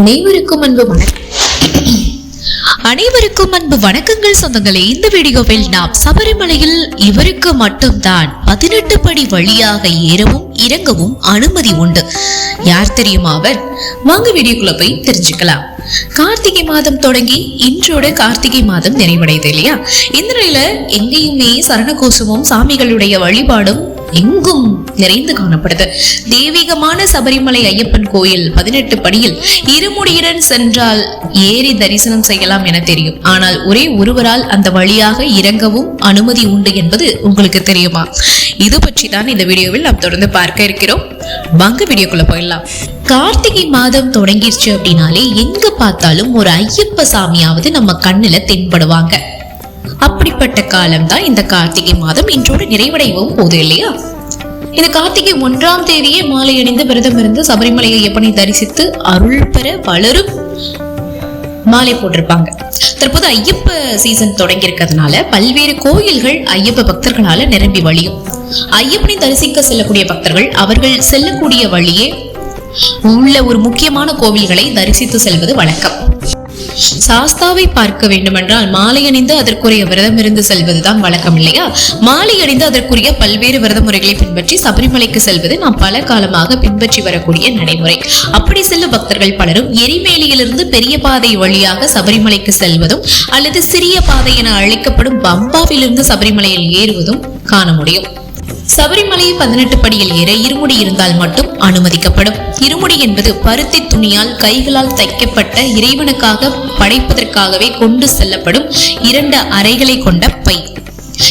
அனைவருக்கும் அன்பு வணக்கம். அனைவருக்கும் அன்பு வணக்கங்கள் சொந்தங்களே. இந்த வீடியோவில் நாம் சபரிமலையில் இவருக்கு மட்டும்தான் பதினெட்டு படி வழியாக ஏறவும் இறங்கவும் அனுமதி உண்டு. யார் தெரியுமா அவர்? வாங்க வீடியோக்குள்ள போய் தெரிஞ்சுக்கலாம். கார்த்திகை மாதம் தொடங்கி இன்றோட கார்த்திகை மாதம் நிறைவடையுது இல்லையா? இந்த நிலையில எங்கேயுமே சரணகோஷமும் சாமிகளுடைய வழிபாடும் எங்கும் நிறைந்து காணப்படுது. தெய்வீகமான சபரிமலை ஐயப்பன் கோயில் பதினெட்டு படியில் இருமுடியுடன் சென்றால் ஏறி தரிசனம் செய்யலாம் என தெரியும். ஆனால் ஒரே ஒருவரால் அந்த வழியாக இறங்கவும் அனுமதி உண்டு என்பது உங்களுக்கு தெரியுமா? இது பற்றி தான் இந்த வீடியோவில் நாம் தொடர்ந்து பார்க்க இருக்கிறோம். வாங்க வீடியோக்குள்ள போயிடலாம். கார்த்திகை மாதம் தொடங்கிருச்சு அப்படின்னாலே எங்க பார்த்தாலும் ஒரு ஐயப்ப சாமியாவது நம்ம கண்ணுல தென்படுவாங்க. அப்படிப்பட்ட காலம் தான் இந்த கார்த்திகை மாதம். இன்றோடு நிறைவடையவும் போகுது இல்லையா? இந்த கார்த்திகை ஒன்றாம் தேதியே மாலை அணிந்து விரதம் இருந்து சபரிமலை ஐயப்பனை தரிசித்து அருள் பெற வளரும் மாலை போட்டிருப்பாங்க. தற்போது ஐயப்ப சீசன் தொடங்கி இருக்கிறதுனால பல்வேறு கோயில்கள் ஐயப்ப பக்தர்களால நிரம்பி வழியும். ஐயப்பனை தரிசிக்க செல்லக்கூடிய பக்தர்கள் அவர்கள் செல்லக்கூடிய வழியே உள்ள ஒரு முக்கியமான கோவில்களை தரிசித்து செல்வது வழக்கம். சாஸ்தாவை பார்க்க வேண்டுமென்றால் மாலை அணிந்து அதற்குரிய விரதம் இருந்து செல்வதுதான் வழக்கம் இல்லையா? மாலை அணிந்து அதற்குரிய பல்வேறு விரத முறைகளை பின்பற்றி சபரிமலைக்கு செல்வது நாம் பல காலமாக பின்பற்றி வரக்கூடிய நடைமுறை. அப்படி செல்லும் பக்தர்கள் பலரும் எரிமேலியிலிருந்து பெரிய பாதை வழியாக சபரிமலைக்கு செல்வதும் அல்லது சிறிய பாதை என அழைக்கப்படும் பம்பாவிலிருந்து சபரிமலையில் ஏறுவதும் காண முடியும். சபரிமலை பதினெட்டு படியில் ஏற இருமுடி இருந்தால் மட்டும் அனுமதிக்கப்படும். இருமுடி என்பது பருத்தி துணியால் கைகளால் தைக்கப்பட்ட இறைவனுக்காக படைப்பதற்காகவே கொண்டு செல்லப்படும் இரண்டு அறைகளை கொண்ட பை.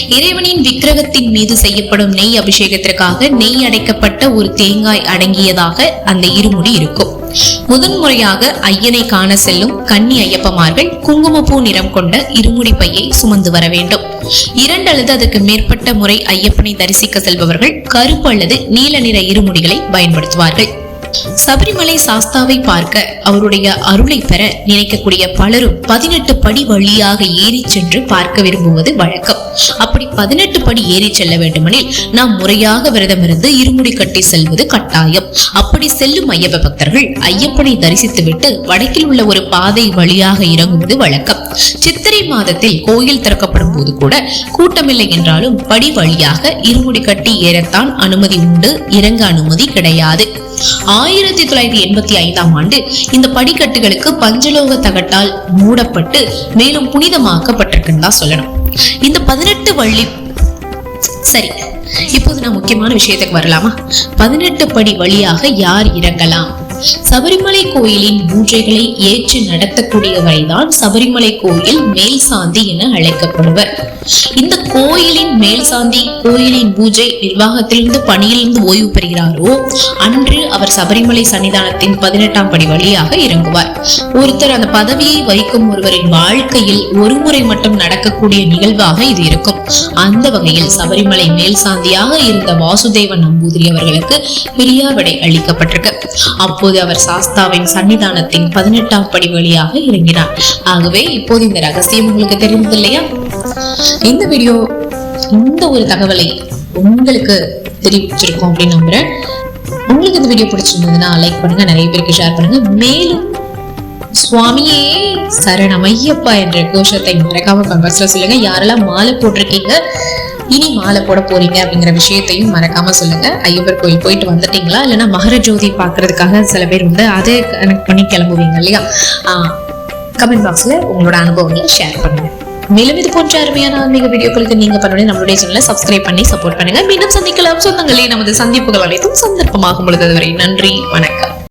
இறைவனின் விக்கிரகத்தின் மீது செய்யப்படும் நெய் அபிஷேகத்திற்காக நெய் அடைக்கப்பட்ட ஒரு தேங்காய் அடங்கியதாக அந்த இருமுடி இருக்கும். முதன்முறையாக ஐயனை காண செல்லும் கன்னி ஐயப்பமார்கள் குங்குமப்பூ நிறம் கொண்ட இருமுடி பையை சுமந்து வர வேண்டும். இரண்டு அல்லது அதற்கு மேற்பட்ட முறை ஐயப்பனை தரிசிக்க செல்பவர்கள் கருப்பு அல்லது நீல நிற இருமுடிகளை பயன்படுத்துவார்கள். சபரிமலை சாஸ்தாவை பார்க்க அவருடைய அருளை பெற நினைக்கக்கூடிய பலரும் பதினெட்டு படி வழியாக ஏறி சென்று பார்க்க விரும்புவது வழக்கம். அப்படி பதினெட்டு படி ஏறி செல்ல வேண்டுமெனில் நாம் முறையாக விரதமிருந்து இருமுடி கட்டி செல்வது கட்டாயம். அப்படி செல்லும் ஐயப்ப பக்தர்கள் ஐயப்பனை தரிசித்துவிட்டு வடக்கில் உள்ள ஒரு பாதை வழியாக இறங்குவது வழக்கம். சித்திரை மாதத்தில் கோயில் திறக்கப்படும் போது கூட கூட்டமில்லை என்றாலும் படி வழியாக இருமுடி கட்டி ஏறத்தான் அனுமதி உண்டு இறங்க அனுமதி கிடையாது. ஆயிரத்தி தொள்ளாயிரத்தி எண்பத்தி ஐந்தாம் ஆண்டு இந்த படிக்கட்டுகளுக்கு பஞ்சலோக தகட்டால் மூடப்பட்டு மேலும் புனிதமாக்கப்பட்டிருக்குன்னு தான் சொல்லணும். இந்த பதினெட்டு வள்ளி சரி இப்போது நான் முக்கியமான விஷயத்துக்கு வரலாமா? பதினெட்டு படி வழியாக யார் இறங்கலாம்? சபரிமலை கோயிலின் பூஜைகளை ஏற்று நடத்தக்கூடியவரைதான் சபரிமலை கோயில் மேல் சாந்தி என அழைக்கப்படுவர். இந்த கோயிலின் மேல் சாந்தி கோயிலின் பூஜை நிர்வாகத்திலிருந்து பணியிலிருந்து ஓய்வு பெறுகிறாரோ அன்று அவர் சபரிமலை சன்னிதானத்தின் பதினெட்டாம் படி வழியாக இறங்குவார். ஒருத்தர் அந்த பதவியை வகிக்கும் ஒருவரின் வாழ்க்கையில் ஒரு முறை மட்டும் நடக்கக்கூடிய நிகழ்வாக இது இருக்கும். அந்த வகையில் சபரிமலை மேல் சாந்தியாக இருந்த வாசுதேவன் நம்பூதிரி அவர்களுக்கு பிரியாவிடை அளிக்கப்பட்டிருக்கு. அப்போ அப்போது அவர் சாஸ்தாவின் சன்னிதானத்தின் பதினெட்டாம் படி வழியாக இறங்கினார் ஆகவே இப்போது இந்த ரகசியம் உங்களுக்கு தெரிந்தது இல்லையா? இந்த வீடியோ இந்த ஒரு தகவலை உங்களுக்கு தெரிவிச்சிருக்கோம் அப்படின்னு நம்புறேன். உங்களுக்கு இந்த வீடியோ பிடிச்சிருந்ததுன்னா லைக் பண்ணுங்க நிறைய பேருக்கு ஷேர் பண்ணுங்க. மேலும் சுவாமியே சரணம் ஐயப்பா என்ற கோஷத்தை மறக்காம கமெண்ட்ஸ்ல சொல்லுங்க. யாரெல்லாம் மாலை போட்டிருக்கீங்க இனி மாலை போட போறீங்க அப்படிங்கிற விஷயத்தையும் மறக்காம சொல்லுங்க. ஐயப்பர் கோயில் போயிட்டு வந்துட்டீங்களா? இல்லைன்னா மகர ஜோதி பாக்குறதுக்காக சில பேர் வந்து அதை கனெக்ட் பண்ணி கிளம்புவீங்க இல்லையா? கமெண்ட் பாக்ஸ்ல உங்களோட அனுபவங்களை ஷேர் பண்ணுங்க. மேலும் இது போன்ற அருமையான ஆன்மீக வீடியோக்களுக்கு நீங்க பண்ணுடைய நம்மளுடைய சேனலை சப்ஸ்கிரைப் பண்ணி சப்போர்ட் பண்ணுங்க. மீண்டும் சந்திக்கலாம். சொந்தங்களே நமது சந்திப்புகள் அனைத்தும் சந்தர்ப்பமாகும் பொழுது வரை நன்றி வணக்கம்.